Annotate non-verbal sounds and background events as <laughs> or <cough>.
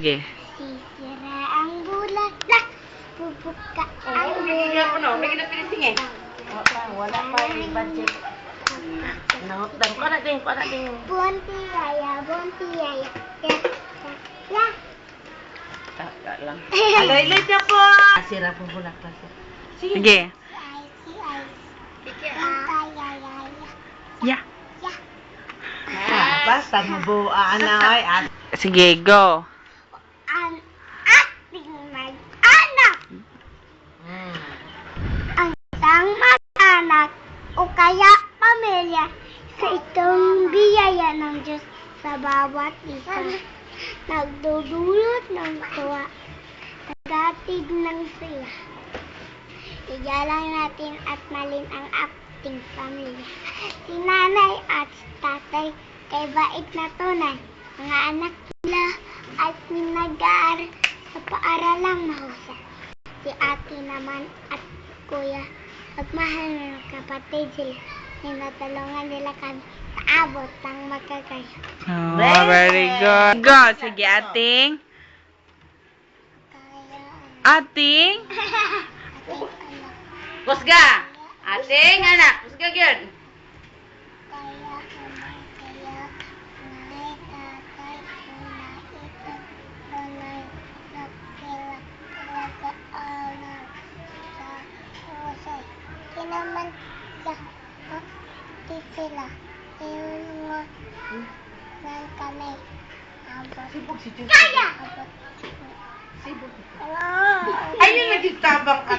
Sige. Sisira ang bulaklak, bubuka ang bulaklak. Wala pa yung budget. Nahutdan ko na din, ko na din. Buwan tiyaya, buwan tiyaya. Ya, ya, Taka lang. <laughs> ya. Alay-alay siya po! Sira po bulaklak. Sige. Si ice, si ice. Buwan tiyaya, Yeah. ya. Ah, basta mabuaan na ay. Sige, go. Mag-anak, ang isang mag-anak o kaya pamilya sa itong biyaya ng Diyos sa bawat isa. Nagdudulot ng tuwa, nagatid ng saya. Igalang natin at malin ang ating pamilya. Si nanay at tatay kay bait na tunay. Mga anak nila at nag-aaral sa paaralang mahusay. Si ate naman at kuya at mahal ng kapatid sila. Tinatulungan nila kami sa abot ng magkakaya. Oh, very good. Go. Sige, ating. Kaya, Ating. <laughs> ating anak. Kusga! Ating anak! Kusga gyud. Ha, di sila, yun mo, nan kami, abot. Sibog si Diyos. Kaya! Abot. Sibog. Ayun, nagkitabang ka.